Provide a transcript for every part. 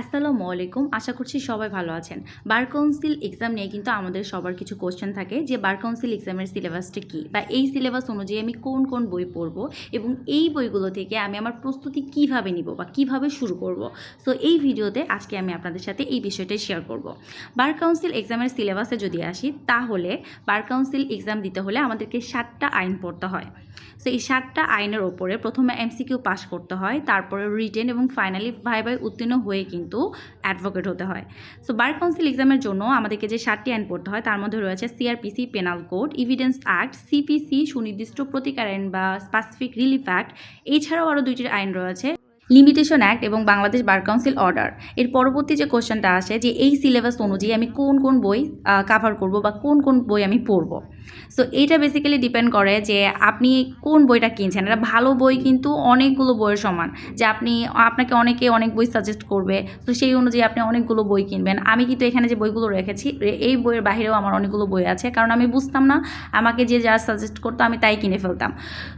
আসসালামু আলাইকুম। আশা করছি সবাই ভালো আছেন। বার কাউন্সিল এক্সাম নিয়ে কিন্তু আমাদের সবার কিছু কোশ্চেন থাকে যে বার কাউন্সিল এক্সামের সিলেবাসটা কী বা এই সিলেবাস অনুযায়ী আমি কোন কোন বই পড়ব এবং এই বইগুলো থেকে আমি আমার প্রস্তুতি কীভাবে নিব বা কীভাবে শুরু করব। সো এই ভিডিওতে আজকে আমি আপনাদের সাথে এই বিষয়টাই শেয়ার করব। বার কাউন্সিল এক্সামের সিলেবাসে যদি আসি, তাহলে বার কাউন্সিল এক্সাম দিতে হলে আমাদেরকে সাতটা আইন পড়তে হয়। সো এই সাতটা আইনের ওপরে প্রথমে এমসিকিউ পাস করতে হয়, তারপরে রিটেন এবং ফাইনালি ভাইভাই উত্তীর্ণ হয়ে কিন্তু অ্যাডভোকেট হতে হয়। সো বার কাউন্সিল এক্সামের জন্য আমাদেরকে যে সাতটি আইন পড়তে হয়, তার মধ্যে রয়েছে CrPC penal code evidence act CPC সুনির্দিষ্ট প্রতিকার আইন বা স্পেসিফিক রিলিফ অ্যাক্ট এছাড়াও আরও দুইটি আইন রয়েছে। লিমিটেশন অ্যাক্ট এবং বাংলাদেশ বার কাউন্সিল অর্ডার এর পরবর্তী যে কোশ্চেনটা আসে যে এই সিলেবাস অনুযায়ী আমি কোন কোন বই কাভার করব বা কোন কোন বই আমি পড়ব। সো এইটা বেসিক্যালি ডিপেন্ড করে যে আপনি কোন বইটা কিনছেন। এটা ভালো বই কিন্তু অনেকগুলো বইয়ের সমান। যে আপনি, আপনাকে অনেকে অনেক বই সাজেস্ট করবে। তো সেই অনুযায়ী আপনি অনেকগুলো বই কিনবেন। আমি কিন্তু এখানে যে বইগুলো রেখেছি এই বইয়ের বাইরেও আমার অনেকগুলো বই আছে। কারণ আমি বুঝতাম না, আমাকে যে যা সাজেস্ট করতো আমি তাই কিনে ফেলতাম।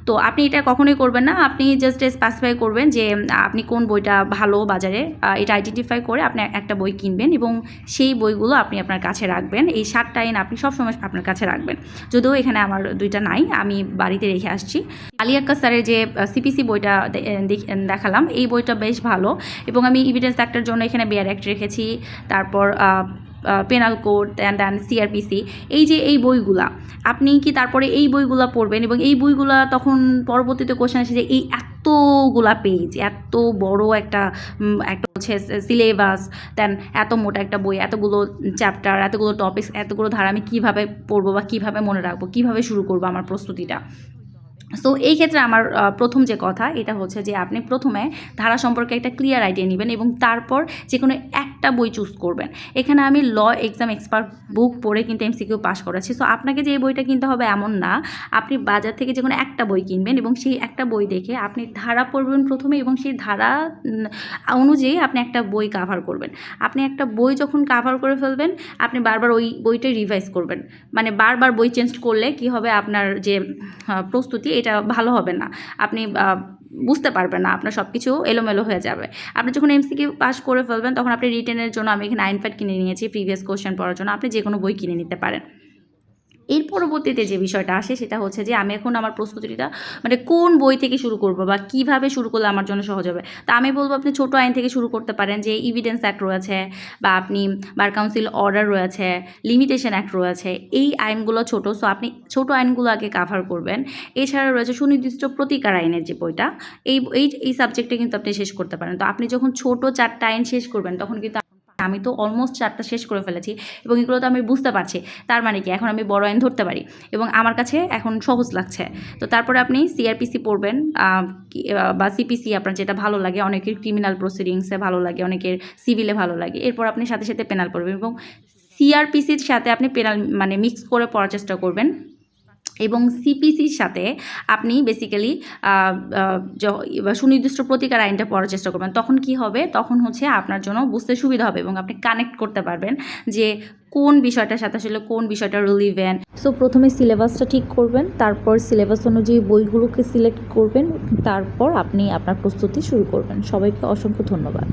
তো আপনি এটা কখনোই করবেন না। আপনি জাস্ট স্পেসিফাই করবেন যে আপনি কোন বইটা ভালো বাজারে এটা আইডেন্টিফাই করে আপনি একটা বই কিনবেন এবং সেই বইগুলো আপনি আপনার কাছে রাখবেন। এই সাতটা আইন আপনি সবসময় আপনার কাছে রাখবেন। যদিও এখানে আমার দুইটা নাই, আমি বাড়িতে রেখে আসছি। আলিয়াক্কা স্যারের যে সিপিসি বইটা দেখ- দেখালাম, এই বইটা বেশ ভালো এবং আমি ইভিডেন্স অ্যাক্টের জন্য এখানে বেয়ার অ্যাক্ট রেখেছি। তারপর পেনাল কোড অ্যান্ড সিআরপিসি এই যে এই বইগুলা, আপনি কি তারপরে এই বইগুলা পড়বেন এবং এই বইগুলা তখন পরবর্তীতে কোশ্চেন আসে যে এই এতগুলা পেজ এত বড় একটা একটা হচ্ছে সিলেবাস দেন এত মোটা একটা বই, এতগুলো চ্যাপ্টার এতগুলো টপিকস এতগুলো ধারা আমি কীভাবে পড়ব বা কীভাবে মনে রাখব, কীভাবে শুরু করব আমার প্রস্তুতিটা? সো এই ক্ষেত্রে আমার প্রথম যে কথা, এটা হচ্ছে যে আপনি প্রথমে ধারা সম্পর্কে একটা ক্লিয়ার আইডিয়া নেবেন এবং তারপর যে কোনো একটা বই চুজ করবেন। এখানে আমি ল এক্সাম এক্সপার্ট বুক পড়ে কিন্তু এমসিকিউ পাস করেছি সো আপনাকে যে এই বইটা কিনতে হবে এমন না। আপনি বাজার থেকে যে কোনো একটা বই কিনবেন এবং সেই একটা বই দেখে আপনি ধারা পড়বেন প্রথমে এবং সেই ধারা অনুযায়ী আপনি একটা বই কাভার করবেন। আপনি একটা বই যখন কাভার করে ফেলবেন, আপনি বারবার ওই বইটাই রিভাইজ করবেন। মানে বারবার বই চেঞ্জ করলে কি হবে? আপনার যে প্রস্তুতি এটা ভালো হবে না। আপনি বুঝতে পারবেন না, আপনার সব কিছু এলোমেলো হয়ে যাবে। আপনি যখন এমসিকিউ পাস করে ফেলবেন, তখন আপনি রিটেনের জন্য আমি এখানে আইন কিনে নিয়েছি প্রিভিয়াস কোশ্চেন পড়ার জন্য। আপনি যে কোনো বই কিনে নিতে পারেন। এর পরবর্তীতে যে বিষয়টা আসে সেটা হচ্ছে যে আমি এখন আমার প্রস্তুতিটা মানে কোন বই থেকে শুরু করব বা কীভাবে শুরু করলে আমার জন্য সহজ হবে? তা আমি বলব আপনি ছোট আইন থেকে শুরু করতে পারেন যে ইভিডেন্স অ্যাক্ট রয়েছে বা আপনি বার কাউন্সিল অর্ডার রয়েছে লিমিটেশন অ্যাক্ট রয়েছে, এই আইনগুলো ছোট। সো আপনি ছোট আইনগুলো আগে কাভার করবেন। এছাড়া রয়েছে সুনির্দিষ্ট প্রতিকার আইনের যে বইটা, এই এই সাবজেক্টে কিন্তু আপনি শেষ করতে পারেন। তো আপনি যখন ছোট চারটা আইন শেষ করবেন, তখন কিন্তু আমি তো অলমোস্ট চারটা শেষ করে ফেলেছি এবং এগুলো তো আমি বুঝতে পারছি। তার মানে কি? এখন আমি বড় আইন ধরতে পারি এবং আমার কাছে এখন সহজ লাগছে। তো তারপরে আপনি সিআরপিসি পড়বেন বা সিপিসি আপনার যেটা ভালো লাগে, অনেকের ক্রিমিনাল প্রসিডিংসে ভালো লাগে, অনেকের সিভিলে ভালো লাগে। এরপর আপনি সাথে সাথে পেনাল পড়বেন এবং সিআরপিসির সাথে আপনি পেনাল মানে মিক্স করে পড়ার চেষ্টা করবেন। এবং সিপিসির সাথে আপনি বেসিক্যালি সুনির্দিষ্ট প্রতিকার আইনটা পড়ার চেষ্টা করবেন। তখন কি হবে? তখন হচ্ছে আপনার জন্য বুঝতে সুবিধা হবে এবং আপনি কানেক্ট করতে পারবেন যে কোন বিষয়টার সাথে আসলে কোন বিষয়টা রিলিভেন্ট সো প্রথমে সিলেবাসটা ঠিক করবেন, তারপর সিলেবাস অনুযায়ী বইগুলোকে সিলেক্ট করবেন, তারপর আপনি আপনার প্রস্তুতি শুরু করবেন। সবাইকে অসংখ্য ধন্যবাদ।